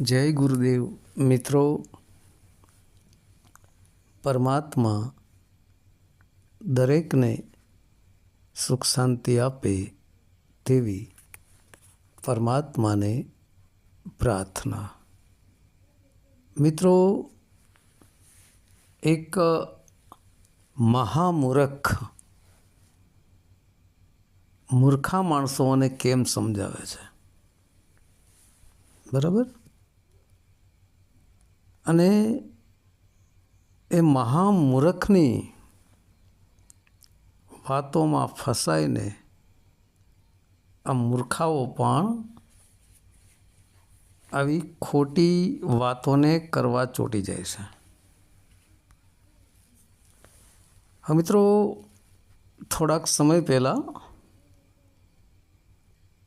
જય ગુરુદેવ. મિત્રો, પરમાત્મા દરેકને સુખ શાંતિ આપે તેવી પરમાત્માને પ્રાર્થના. મિત્રો, એક મહામૂર્ખ મૂર્ખા માણસોને કેમ સમજાવે છે? બરાબર? અને એ મહામૂર્ખની વાતોમાં ફસાઈને આ મૂર્ખાઓ પણ આવી ખોટી વાતોને કરવા ચોંટી જાય છે. મિત્રો, થોડાક સમય પહેલાં,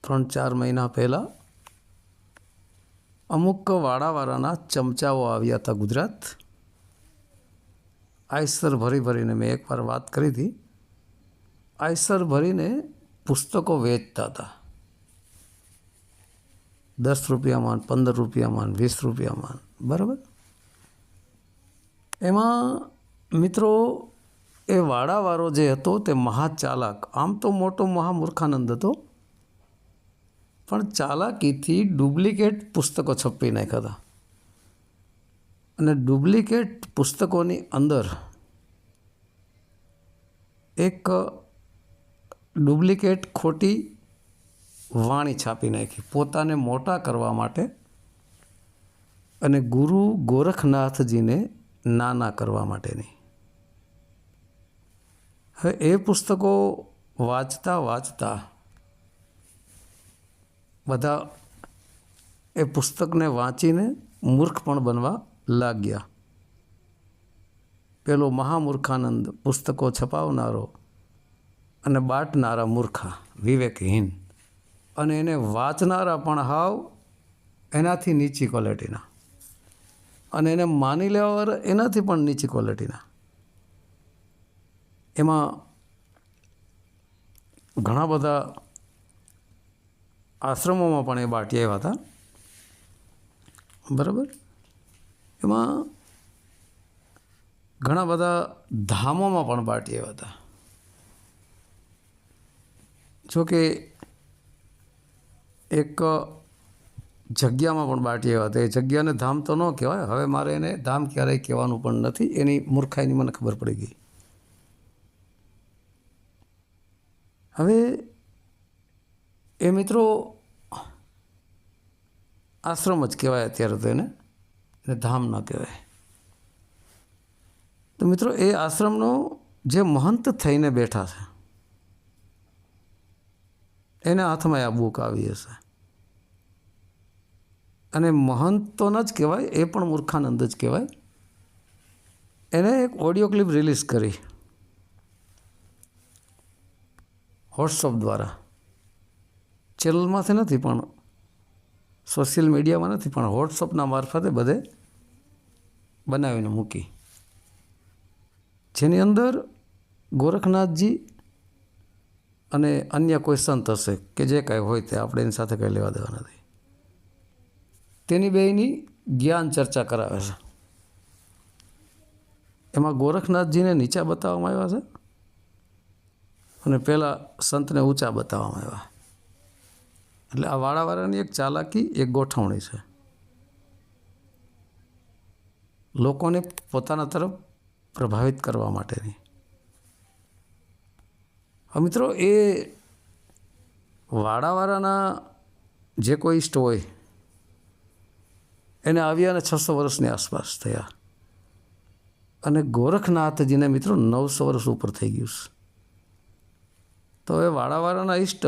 ત્રણ ચાર મહિના પહેલાં અમુક વાડાવાળાના ચમચાઓ આવ્યા હતા ગુજરાત. આયસર ભરી ભરીને મેં એકવાર વાત કરી હતી. આયસર ભરીને પુસ્તકો વેચતા હતા. દસ રૂપિયામાં, પંદર રૂપિયામાં, વીસ રૂપિયામાં, બરાબર? એમાં મિત્રો, એ વાડાવાળો જે હતો તે મહાચાલાક. આમ તો મોટો મહામૂર્ખાનંદ હતો. પણ ચાલાકીથી ડુપ્લિકેટ પુસ્તકો છપી નાખ્યા હતા. અને ડુપ્લિકેટ પુસ્તકોની અંદર એક ડુપ્લિકેટ ખોટી વાણી છાપી નાખી. પોતાને મોટા કરવા માટે અને ગુરુ ગોરખનાથજીને નાના કરવા માટેની. હવે એ પુસ્તકો વાંચતા વાંચતા બધા એ પુસ્તકને વાંચીને મૂર્ખ પણ બનવા લાગ્યા. પેલો મહામૂર્ખાનંદ પુસ્તકો છપાવનારો અને બાટનારા મૂર્ખા, વિવેકહીન. અને એને વાંચનારા પણ હાવ એનાથી નીચી ક્વોલિટીના. અને એને માની લેવા એનાથી પણ નીચી ક્વોલિટીના. એમાં ઘણા બધા આશ્રમોમાં પણ એ બાટી આવ્યા હતા. બરાબર? એમાં ઘણા બધા ધામોમાં પણ બાટી આવ્યા હતા. જોકે એક જગ્યામાં પણ બાટી આવ્યા હતા. એ જગ્યાને ધામ તો ન કહેવાય. હવે મારે એને ધામ ક્યારેય કહેવાનું પણ નથી. એની મૂર્ખાઈની મને ખબર પડી ગઈ. હવે એ મિત્રો આશ્રમ જ કહેવાય અત્યારે તો એને એને ધામ ન કહેવાય. તો મિત્રો એ આશ્રમનો જે મહંત થઈને બેઠા છે, એના હાથમાં આ બુક આવી હશે. અને મહંતોના જ કહેવાય, એ પણ મૂર્ખાનંદ જ કહેવાય. એને એક ઓડિયો ક્લિપ રિલીઝ કરી. વોટ્સઅપ દ્વારા. ચેનલમાંથી નથી પણ સોશિયલ મીડિયામાં નથી પણ વોટ્સઅપના મારફતે બધે બનાવીને મૂકી. જેની અંદર ગોરખનાથજી અને અન્ય કોઈ સંત હશે કે જે કાંઈ હોય તે આપણે એની સાથે કંઈ લેવા દેવા નથી. તેની બેની જ્ઞાન ચર્ચા કરાવે છે. એમાં ગોરખનાથજીને નીચા બતાવવામાં આવ્યા છે અને પહેલાં સંતને ઊંચા બતાવવામાં આવ્યા. એટલે આ વાળાવાળાની એક ચાલાકી, એક ગોઠવણી છે. લોકોને પોતાના તરફ પ્રભાવિત કરવા માટેની. મિત્રો, એ વાડાવાળાના જે કોઈ ઇષ્ટ હોય, એને આવ્યાને છસો વર્ષની આસપાસ થયા. અને ગોરખનાથજીને મિત્રો નવસો વર્ષ ઉપર થઈ ગયું છે. તો હવે વાળાવાળાના ઈષ્ટ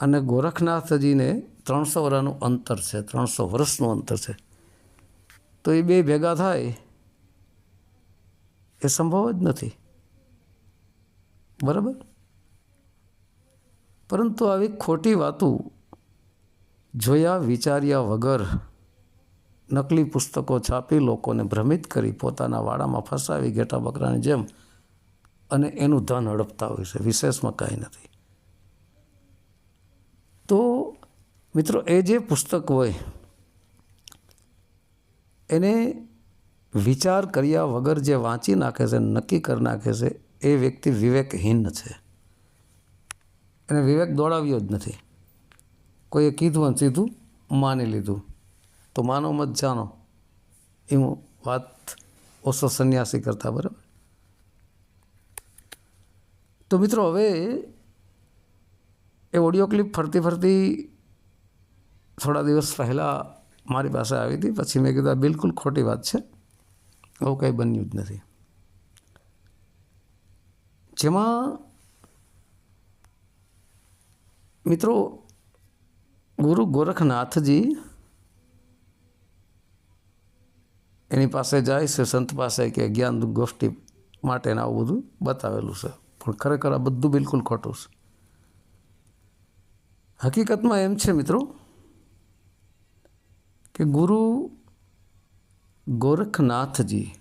અને ગોરખનાથજીને ત્રણસો વર્ષનું અંતર છે, ત્રણસો વર્ષનું અંતર છે. તો એ બે ભેગા થાય, એ સંભવ જ નથી. બરાબર? પરંતુ આવી ખોટી વાતો જોયા, વિચાર્યા વગર નકલી પુસ્તકો છાપી લોકોને ભ્રમિત કરી પોતાના વાડામાં ફસાવી ઘેટા બકરાની જેમ અને એનું ધન હડપતા હોય છે. વિશેષમાં કાંઈ નથી. તો મિત્રો, એ જે પુસ્તક હોય, એને વિચાર કર્યા વગર જે વાંચી નાખે છે, નક્કી કરી નાખે છે, એ વ્યક્તિ વિવેકહીન છે. એને વિવેક દોડાવ્યો જ નથી. કોઈએ કીધું સીધું માની લીધું. તો માનો મત જાણો. એવું વાત ઓછો સંન્યાસી કરતા, બરાબર? તો મિત્રો, હવે એ ઓડિયો ક્લિપ ફરતી ફરતી થોડા દિવસ પહેલાં મારી પાસે આવી હતી. પછી મેં કીધું, આ બિલકુલ ખોટી વાત છે. આવું કંઈ બન્યું જ નથી. જેમાં મિત્રો, ગુરુ ગોરખનાથજી એની પાસે જાય છે, સંત પાસે કે જ્ઞાન ગોષ્ઠી માટેને આવું બધું બતાવેલું છે. પણ ખરેખર આ બધું બિલકુલ ખોટું છે. હકીકતમાં એમ છે મિત્રો કે ગુરુ ગોરખનાથજી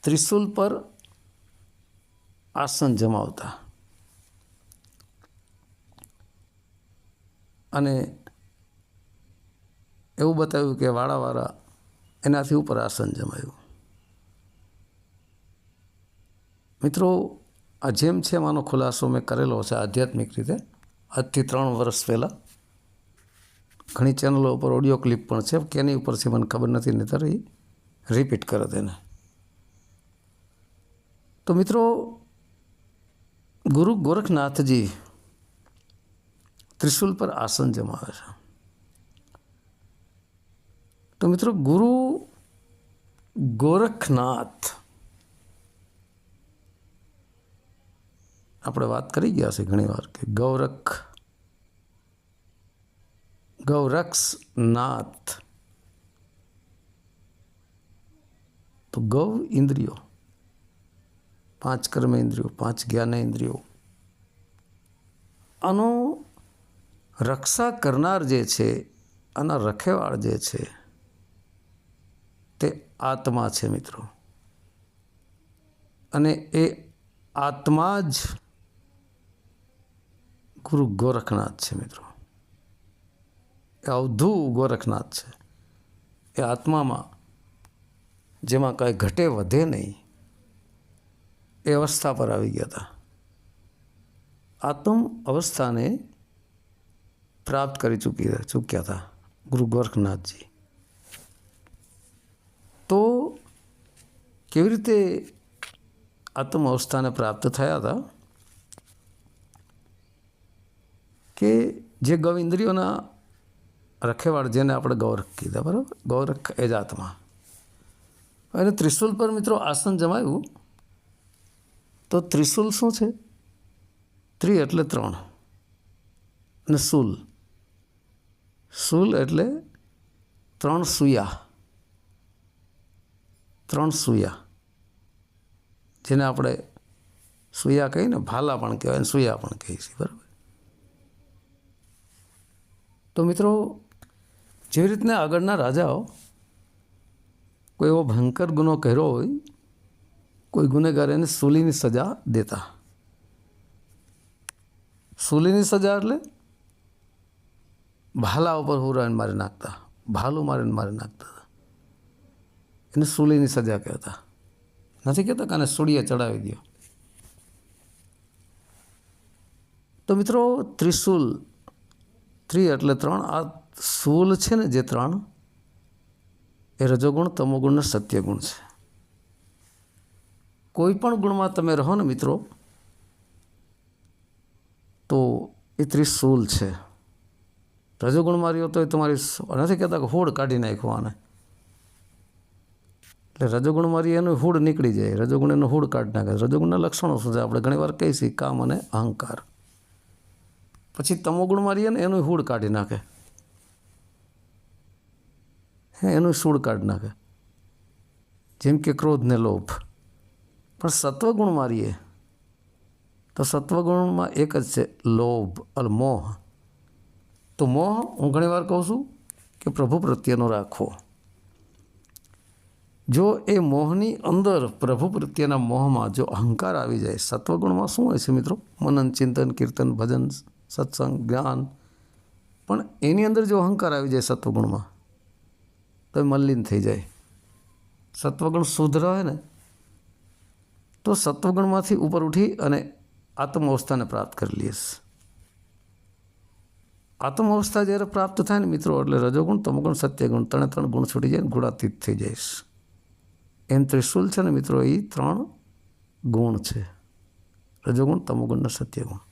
ત્રિશુલ પર આસન જમાવતા. અને એવું બતાવ્યું કે વાળાવાળા એનાથી ઉપર આસન જમાયું. મિત્રો, આ જેમ છે એમાંનો ખુલાસો મેં કરેલો છે આધ્યાત્મિક રીતે. આજથી ત્રણ વર્ષ પહેલાં. ઘણી ચેનલો ઉપર ઓડિયો ક્લિપ પણ છે કેની ઉપર છે મને ખબર નથી, નહીતર એ રિપીટ કરે તેને તો મિત્રો, ગુરુ ગોરખનાથજી ત્રિશુલ પર આસન જમાવે છે. તો મિત્રો, ગુરુ ગોરખનાથ આપણે વાત કરી ગયા છે ઘણીવાર કે ગૌરખ, ગૌરક્ષનાથ. તો ગૌ ઇન્દ્રિયો, પાંચ કર્મ ઇન્દ્રિયો, પાંચ જ્ઞાન ઇન્દ્રિયો. આનો રક્ષા કરનાર જે છે, આના રખેવાળ જે છે, તે આત્મા છે મિત્રો. અને એ આત્મા જ ગુરુ ગોરખનાથ છે મિત્રો એ અવધુ ગોરખનાથ છે એ આત્મામાં જેમાં કાંઈ ઘટે વધે નહીં એ અવસ્થા પર આવી ગયા હતા આત્મ અવસ્થાને પ્રાપ્ત કરી ચૂકી ચૂક્યા હતા ગુરુ ગોરખનાથજી તો કેવી રીતે આત્મ અવસ્થાને પ્રાપ્ત થયા હતા કે જે ગૌ ઇન્દ્રિયોના રખેવાળ જેને આપણે ગૌરખ કીધા, બરાબર? ગૌરખ એ જ આત્મા અને ત્રિશુલ પર મિત્રો આસન જમાયું, તો ત્રિશુલ શું છે? ત્રિ એટલે ત્રણ. અને શૂલ શૂલ એટલે ત્રણ સુયા. ત્રણ સુયા. જેને આપણે સુયા કહીને ભાલા પણ કહેવાય સુયા પણ કહીએ છીએ, બરાબર? તો મિત્રો, જેવી રીતના આગળના રાજાઓ કોઈ એવો ભયંકર ગુનો કર્યો હોય, કોઈ ગુનેગાર એને સૂલીની સજા દેતા. સૂલીની સજા એટલે ભાલા ઉપર હુરાઈને મારી નાખતા, ભાલું મારીને મારી નાખતા. હતા એને સૂલીની સજા કહેતા. નથી કહેતા કે આને સૂળીએ ચડાવી દો તો મિત્રો, ત્રિશુલ ત્રિ એટલે ત્રણ, આ સૂલ છે ને જે ત્રણ, એ રજોગુણ, તમોગુણ ને સત્યગુણ છે. કોઈ પણ ગુણમાં તમે રહો ને મિત્રો, તો એ ત્રિશુલ છે. રજોગુણમાં રહ્યો તો એ તમારી નથી કહેતા કે હોડ કાઢી નાખવાને. એટલે રજોગુણમાં મારી એનું હૂડ નીકળી જાય, રજોગુણ એનું હૂડ કાઢી નાખે. રજોગુણના લક્ષણો શું છે? આપણે ઘણીવાર કહીએ છીએ કામ અને અહંકાર. પછી તમોગુણમાં રહીએ ને એનું હૂડ કાઢી નાખે. હે, એનું સૂળ કાઢી નાખે. જેમ કે ક્રોધ ને લોભ. પણ સત્વગુણમાં રહીએ તો સત્વગુણમાં એક જ છે, લોભ અલ મોહ. તો મોહ, હું ઘણીવાર કહું છું કે પ્રભુ પ્રત્યેનો રાખવો. જો એ મોહની અંદર પ્રભુ પ્રત્યેના મોહમાં જો અહંકાર આવી જાય, સત્વગુણમાં શું હોય છે મિત્રો? મનન, ચિંતન, કીર્તન, ભજન સત્સંગ, જ્ઞાન. પણ એની અંદર જો અહંકાર આવી જાય સત્વગુણમાં, તો એ મલિન થઈ જાય. સત્વગુણ શુદ્ધ રહે ને, તો સત્વગુણમાંથી ઉપર ઉઠી અને આત્મ અવસ્થાને પ્રાપ્ત કરી લઈશ. આત્મ અવસ્થા જ્યારે પ્રાપ્ત થાય ને મિત્રો, એટલે રજોગુણ, તમોગુણ, સત્યગુણ, ત્રણે ત્રણ ગુણ છૂટી જાય ને ગુણાતીત થઈ જઈશ. એમ ત્રિશુલ છે ને મિત્રો એ ત્રણ ગુણ છે. રજોગુણ, તમોગુણ ને સત્યગુણ.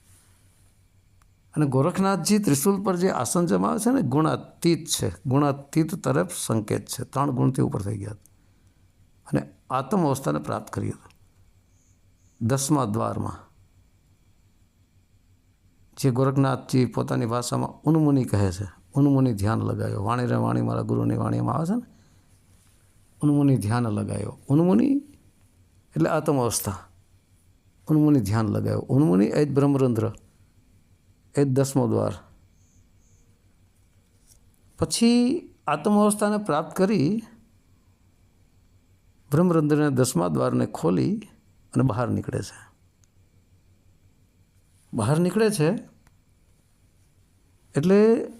અને ગોરખનાથજી ત્રિશુલ પર જે આસન જમાવે છે ને, ગુણાતીત છે. ગુણાતીત તરફ સંકેત છે. ત્રણ ગુણથી ઉપર થઈ ગયા. અને આત્મ અવસ્થાને પ્રાપ્ત કરી હતી. દસમા દ્વારમાં જે ગોરખનાથજી પોતાની ભાષામાં ઉન્મુનિ કહે છે. ઉન્મુનિ ધ્યાન લગાવ્યો વાણી રે વાણી મારા ગુરુની વાણીમાં આવે છે ને? ઉન્મુનિ ધ્યાન લગાવ્યો ઉન્મુનિ એટલે આત્મ અવસ્થા. ઉન્મુનિ ધ્યાન લગાવ્યો ઉન્મુનિ એ જ બ્રહ્મરંધ્ર એ દસમો દ્વાર. પછી આત્માવસ્થાને પ્રાપ્ત કરી બ્રહ્મરંધ્રના દસમા દ્વારને ખોલી અને બહાર નીકળે છે. બહાર નીકળે છે એટલે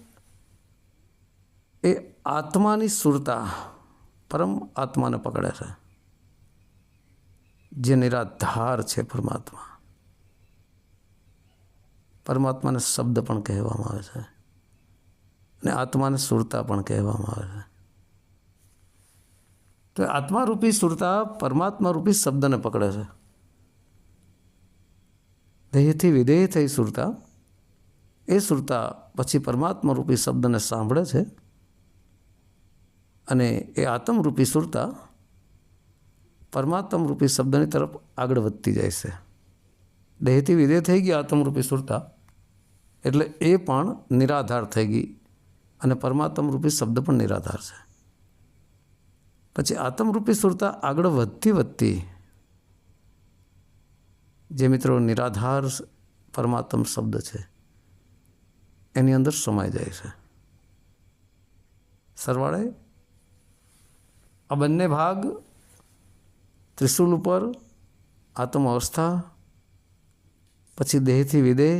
એ આત્માની સુરતા પરમ આત્માને પકડે છે. જે નિરાધાર છે પરમાત્મા. પરમાત્માને શબ્દ પણ કહેવામાં આવે છે. અને આત્માને સુરતા પણ કહેવામાં આવે છે. તો આત્મારૂપી સુરતા પરમાત્મા રૂપી શબ્દને પકડે છે. દેહથી વિદેહ થઈ સુરતા, એ સુરતા પછી પરમાત્મા રૂપી શબ્દને સાંભળે છે અને એ આત્મરૂપી સુરતા પરમાત્મ રૂપી શબ્દની તરફ આગળ વધતી જાય છે. દેહથી વિધેય થઈ ગઈ આત્મરૂપી સુરતા એટલે એ પણ નિરાધાર થઈ ગઈ અને પરમાત્મ રૂપી શબ્દ પણ નિરાધાર છે. પછી આત્મરૂપી સુરતા આગળ વધતી વધતી જે મિત્રો નિરાધાર પરમાત્મ શબ્દ છે, એની અંદર સમાઈ જાય છે. સરવાળે આ બંને ભાગ ત્રિશુલ ઉપર આત્મ અવસ્થા, પછી દેહથી વિદેહ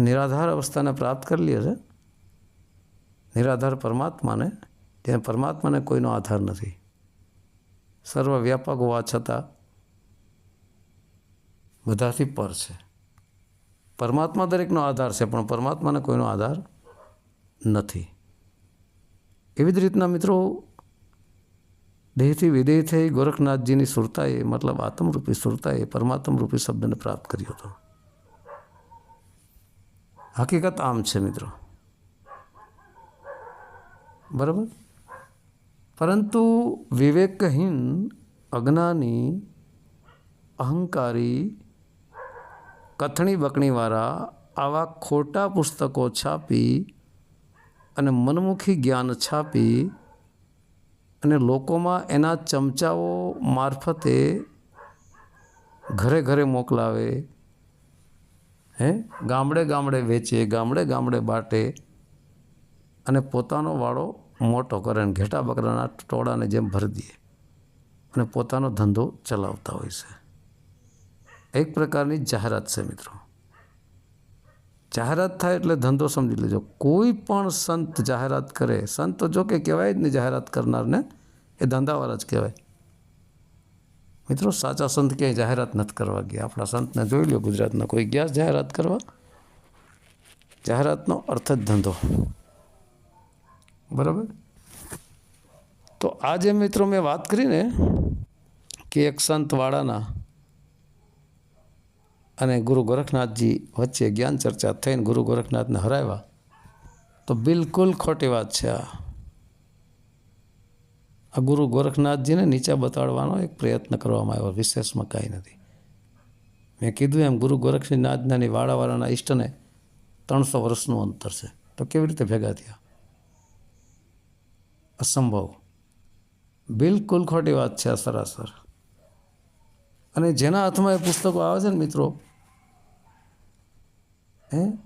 નિરાધાર અવસ્થાને પ્રાપ્ત કરી લે છે. નિરાધાર પરમાત્માને, ત્યાં પરમાત્માને કોઈનો આધાર નથી. સર્વવ્યાપક હોવા છતાં બધાથી પર છે. પરમાત્મા દરેકનો આધાર છે, પણ પરમાત્માને કોઈનો આધાર નથી. એવી જ રીતના મિત્રો, દેહથી વિદેહ થઈ ગોરખનાથજીની સુરતાએ, મતલબ આત્મરૂપી સુરતાએ પરમાત્મ રૂપી શબ્દને પ્રાપ્ત કર્યો હતો. હકીકત આમ છે, મિત્રો. બરાબર? પરંતુ વિવેકહીન અજ્ઞાની, અહંકારી, કથણી બકણીવાળા આવા ખોટા પુસ્તકો છાપી અને મનમુખી જ્ઞાન છાપી અને લોકોમાં એના ચમચાઓ મારફતે ઘરે ઘરે મોકલાવે હે? ગામડે ગામડે વેચે ગામડે ગામડે બાટે. અને પોતાનો વાળો મોટો કરે અને ઘેટા બકરાના ટોળાને જેમ ભરી દે. અને પોતાનો ધંધો ચલાવતા હોય છે. એક પ્રકારની જાહેરાત છે મિત્રો. જાહેરાત થાય એટલે ધંધો સમજી લેજો. કોઈ પણ સંત જાહેરાત કરે, સંત જો કે કહેવાય જ નહીં જાહેરાત કરનારને, એ ધંધાવાળા જ કહેવાય. મિત્રો, સાચા સંત ક્યાંય જાહેરાત નથી કરવા ગયા? આપણા સંતને જોઈ લો, ગુજરાતના કોઈ ગયા જાહેરાત કરવા? જાહેરાતનો અર્થ જ ધંધો. બરાબર? તો આજે મિત્રો મેં વાત કરીને કે એક સંતવાળાના અને ગુરુ ગોરખનાથજી વચ્ચે જ્ઞાન ચર્ચા થઈને ગુરુ ગોરખનાથને હરાવ્યા. તો બિલકુલ ખોટી વાત છે આ. આ ગુરુ ગોરખનાથજીને નીચે બતાડવાનો એક પ્રયત્ન કરવામાં આવ્યો, વિશેષમાં કાંઈ નથી. મેં કીધું એમ, ગુરુ ગોરખનાથનાની વાળાવાળાના ઈષ્ટને ત્રણસો વર્ષનું અંતર છે. તો કેવી રીતે ભેગા થયા? અસંભવ. બિલકુલ ખોટી વાત છે આ સરાસર. અને જેના હાથમાં એ પુસ્તકો આવે છે ને મિત્રો, હે?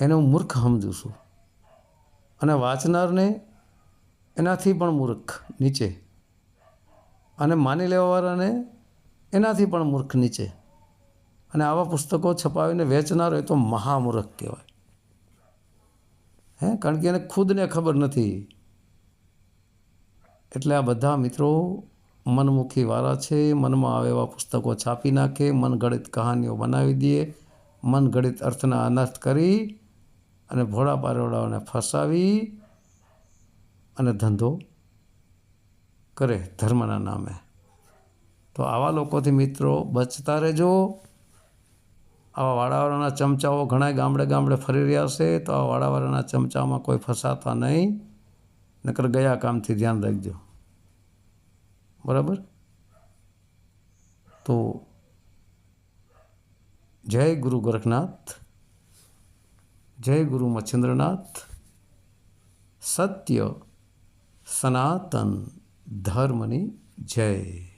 એને હું મૂર્ખ સમજું છું. અને વાંચનારને એનાથી પણ મૂર્ખ નીચે. અને માની લેવાવાળાને એનાથી પણ મૂર્ખ નીચે. અને આવા પુસ્તકો છપાવીને વેચનાર હોય તો મહામૂર્ખ કહેવાય. હે? કારણ કે એને ખુદને ખબર નથી. એટલે આ બધા મિત્રો મનમુખી વાળા છે, મનમાં આવે એવા પુસ્તકો છાપી નાખે મનગણિત કહાનીઓ બનાવી દે મનગણિત અર્થના અનર્થ કરી અને ભોળા પારોડાઓને ફસાવી અને ધંધો કરે ધર્મના નામે. તો આવા લોકોથી મિત્રો બચતા રહેજો. આવા વાડાવાળાના ચમચાઓ ઘણા ગામડે ગામડે ફરી રહ્યા છે, તો આ વાડાવાળાના ચમચામાં કોઈ ફસાતા નહીં. નકર ગયા કામથી ધ્યાન રાખજો. બરાબર? તો જય ગુરુ ગોરખનાથ, જય ગુરુ મચ્છેન્દ્રનાથ. સત્ય સનાતન ધર્મની જય.